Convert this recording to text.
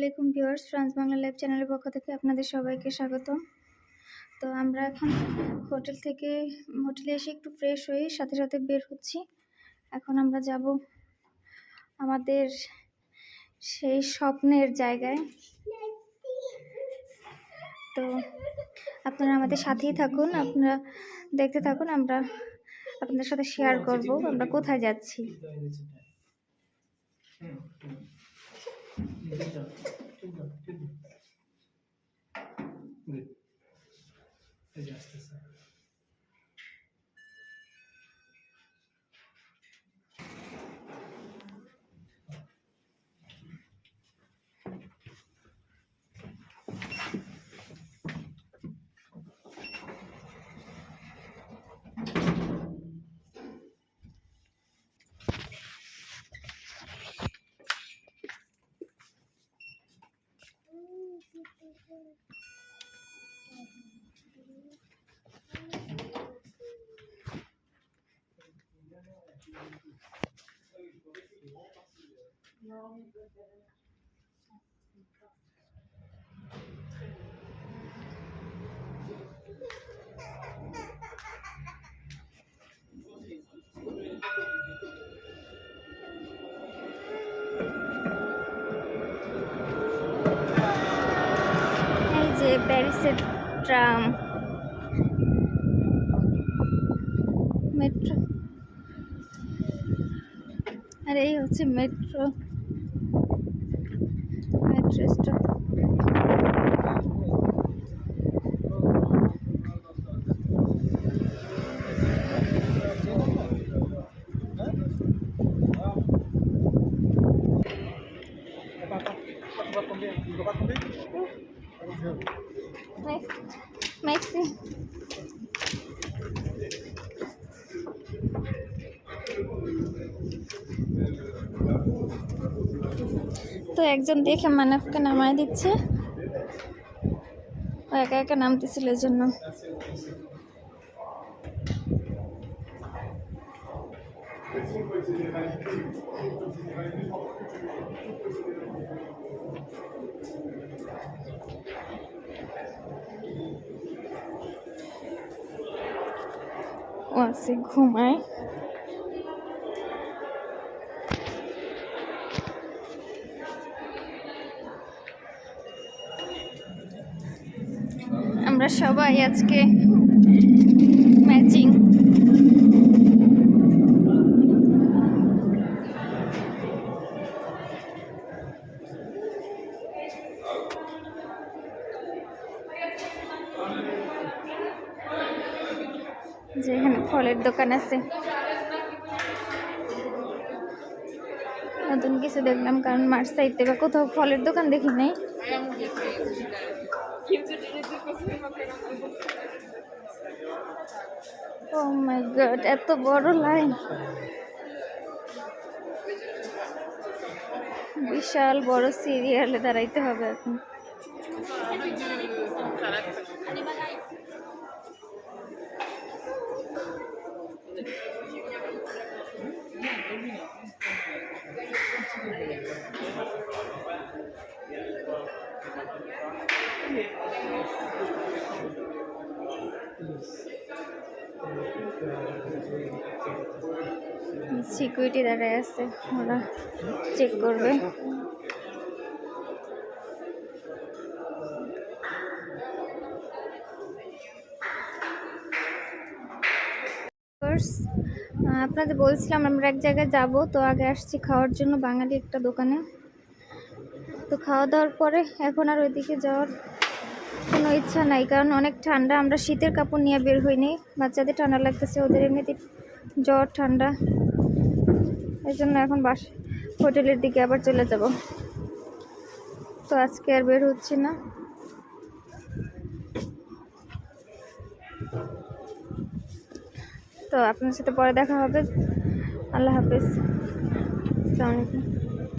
আলাইকুম viewers France Bangla live চ্যানেলের পক্ষ থেকে আপনাদের সবাইকে স্বাগত তো আমরা এখন হোটেল থেকে, হোটেলে এসে একটু ফ্রেশ হয়ে সাথে সাথে বের হচ্ছি। এখন আমরা যাব আমাদের সেই স্বপ্নের জায়গায়। তো আপনারা আমাদের সাথেই থাকুন, আপনারা দেখতে থাকুন, আমরা আপনাদের সাথে শেয়ার করব, আমরা কোথায় যাচ্ছি। जास्त Good. Adjust this. এই যে প্যারিসের ট্রাম। মেট্রো। আর এই হচ্ছে মেট্রো। Metro stop. মেক্সি তো একজন দেখে মানাফকে নামায় দিচ্ছে। ও একা একা নামতেছিল এই জন্য আছে ঘুমায়। আমরা সবাই আজকে ম্যাচিং যে এখানে ফলের দোকান আছে। নতুন কিছু দেখলাম, কারণ মাঠ সাইডে বা কোথাও ফলের দোকান দেখি নাই। ও মাই গড এত বড় লাইন। বিশাল বড় সিরিয়ালে দাঁড়াইতে হবে এখন। সিকিউরিটি দাঁড়ায় আছে, ওরা চেক করবে। আপনাদের বলছিলাম আমরা এক জায়গায় যাব, তো আগে আসছি খাওয়ার জন্য, বাঙালি একটা দোকানে। তো খাওয়া দাওয়ার পরে এখন আর ওইদিকে যাওয়ার কোনো ইচ্ছা নাই, কারণ অনেক ঠান্ডা। আমরা শীতের কাপড় নিয়ে বের হইনি। বাচ্চাদের ঠান্ডা লাগতেছে, ওদের এমনিতে জ্বর, ঠান্ডা। এই জন্য এখন বাস হোটেলের দিকে আবার চলে যাব। তো আজকে আর বের হচ্ছি না। তো আপনার সাথে পরে দেখা হবে। আল্লাহ হাফিজ। আসসালামু আলাইকুম।